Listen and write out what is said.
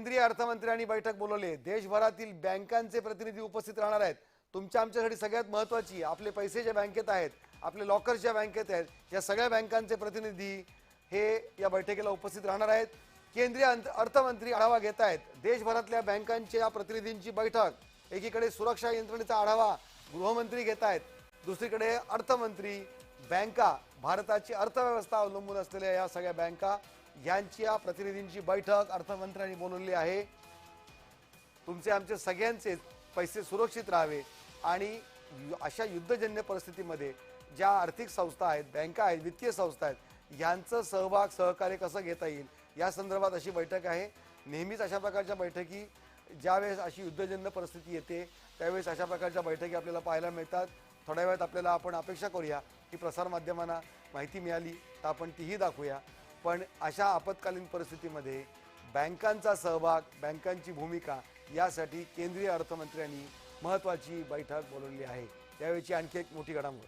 केंद्रीय अर्थमंत्र्यांनी बैठक बोलवली देशभरातील बँकांचे प्रतिनिधी उपस्थित राहणार आहेत. तुमच्या आमच्यासाठी सगळ्यात महत्वाची आपले पैसे ज्या बँकेत आहेत आपले लॉकर्स ज्या बँकेत आहेत या सगळ्या बँकांचे प्रतिनिधी हे या बैठकीला उपस्थित राहणार आहेत. केंद्रीय अंत- अर्थमंत्री आढावा घेत आहेत. देशभरातल्या बँकांच्या प्रतिनिधींची बैठक एकीकडे सुरक्षा यंत्रणेचा आढावा गृहमंत्री घेत आहेत दुसरीकडे अर्थमंत्री बँका भारताची अर्थव्यवस्था अवलंबून असलेल्या या सगळ्या बँका यांच्या प्रतिनिधींची बैठक अर्थमंत्र्यांनी बोलवली आहे. तुमचे आमचे सगळ्यांचे पैसे सुरक्षित राहावे आणि यु- अशा युद्धजन्य परिस्थितीमध्ये ज्या आर्थिक संस्था आहेत बँका आहेत वित्तीय संस्था आहेत यांचं सहभाग सहकार्य कसं घेता येईल? या संदर्भात अशी बैठक आहे. नेहमीच अशा प्रकारच्या बैठकी ज्यावेळेस अशी युद्धजन्य परिस्थिती येते त्यावेळेस अशा प्रकारच्या बैठकी आपल्याला पाहायला मिळतात. थोड्या वेळात आपल्याला आपण अपेक्षा करूया की प्रसारमाध्यमांना माहिती मिळाली तर आपण तीही दाखवूया. पण अशा आपत्कालीन परिस्थितीमध्ये बँकांचा सहभाग बँकांची भूमिका यासाठी केंद्रीय अर्थमंत्र्यांनी महत्त्वाची बैठक बोलवली आहे. त्यावेळीची आणखी एक मोठी घडामोड.